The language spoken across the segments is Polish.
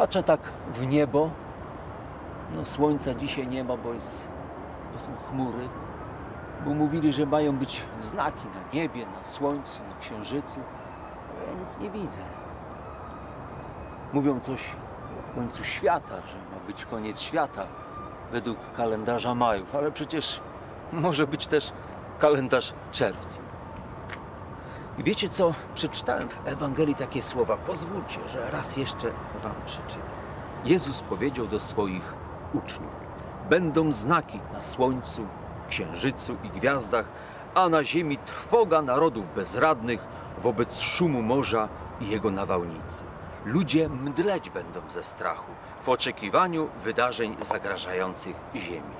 Patrzę tak w niebo. No słońca dzisiaj nie ma, bo, jest, bo są chmury. Bo mówili, że mają być znaki na niebie, na słońcu, na księżycu. Ale ja nic nie widzę. Mówią coś o końcu świata, że ma być koniec świata według kalendarza Majów, ale przecież może być też kalendarz czerwca. I wiecie co? Przeczytałem w Ewangelii takie słowa. Pozwólcie, że raz jeszcze wam przeczytam. Jezus powiedział do swoich uczniów: Będą znaki na słońcu, księżycu i gwiazdach, a na ziemi trwoga narodów bezradnych wobec szumu morza i jego nawałnicy. Ludzie mdleć będą ze strachu w oczekiwaniu wydarzeń zagrażających ziemi.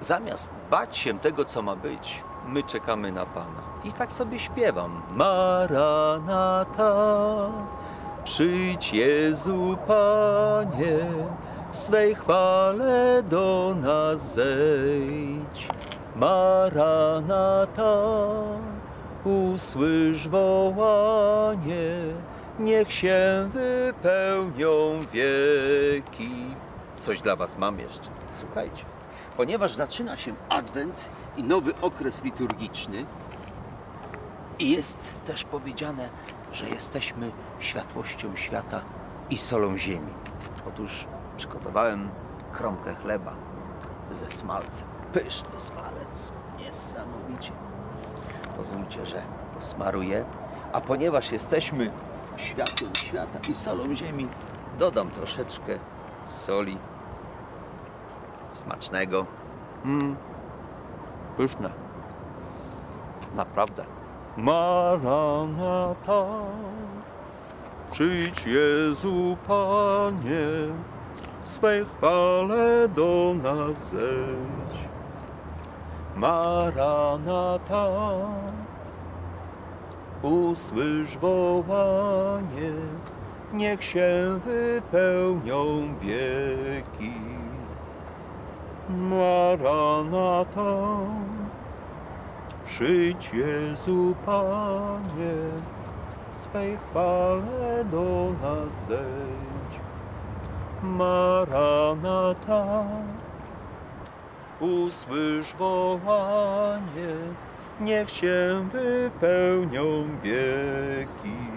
Zamiast bać się tego, co ma być, my czekamy na Pana. I tak sobie śpiewam. Maranata, przyjdź Jezu Panie, w swej chwale do nas zejdź. Maranata, usłysz wołanie, niech się wypełnią wieki. Coś dla Was mam jeszcze. Słuchajcie. Ponieważ zaczyna się Adwent i nowy okres liturgiczny, i jest też powiedziane, że jesteśmy światłością świata i solą ziemi. Otóż przygotowałem kromkę chleba ze smalcem. Pyszny smalec, niesamowicie. Pozwólcie, że posmaruję. A ponieważ jesteśmy światłem świata i solą ziemi, dodam troszeczkę soli smacznego. Mm. Pyszne. Naprawdę. Maranata, przyjdź Jezu Panie, swej chwale do nas zejdź. Maranata, usłysz wołanie, niech się wypełnią wieki. Maranata, przyjdź Jezu Panie, swej chwale do nas zejdź. Maranata, usłysz wołanie, niech się wypełnią wieki.